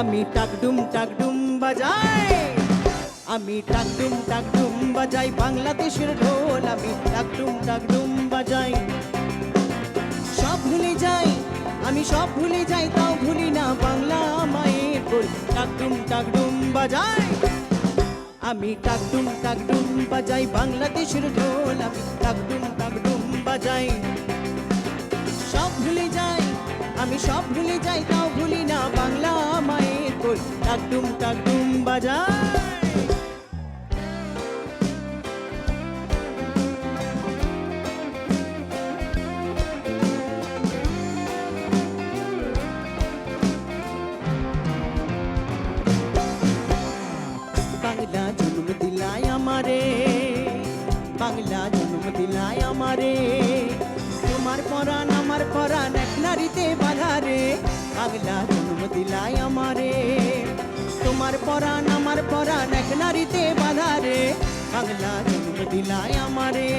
আমি টাকডুম টাকডুম বাজাই। আমি টাকডুম টাকডুম বাজাই, বাংলাদেশের ঢোল আমি টাকডুম টাকডুম বাজাই। সব ভুলে যাই, আমি সব ভুলে যাই, তাও ভুলি না বাংলা মায়ের ঢোল। টাকডুম টাকডুম বাজাই। আমি টাকডুম টাকডুম বাজাই, বাংলাদেশের ঢোল আমি টাকডুম টাকডুম বাজাই। সব ভুলে যাই, আমি সব ভুলে যাই, তাও ভুলি না বাংলা মায়ের ঢোল টাকডুম টাকডুম বাজাই বাংলা জন্ম দিলায় আমারে, বাংলা জন্ম দিলায় আমারে। তোমার পরাণ, আমার পরাণ, এক নারীতে বাধা রে। বাংলা জন্ম দিলায় আমারে। তোমার পরাণ, আমার পরাণ, এক নারীতে বাধা রে। বাংলা জন্ম দিলায় আমারে।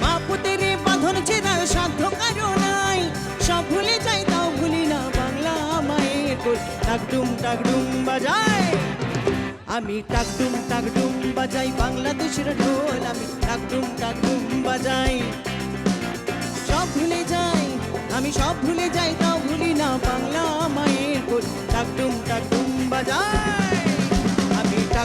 বাপুতের বাঁধন ছেড়ার সাধ্য কারও নাই। সব ভুলে যাই, তাও ভুলি না বাংলা মায়ের কোল। টাকডুম টাকডুম বাজায়। আমি টাকডুম টাকডুম বাজাই, বাংলাদেশের ঢোল। আমি টাকডুম টাকডুম বাজাই। সব ভুলে যাই, আমি সব ভুলে যাই, তাও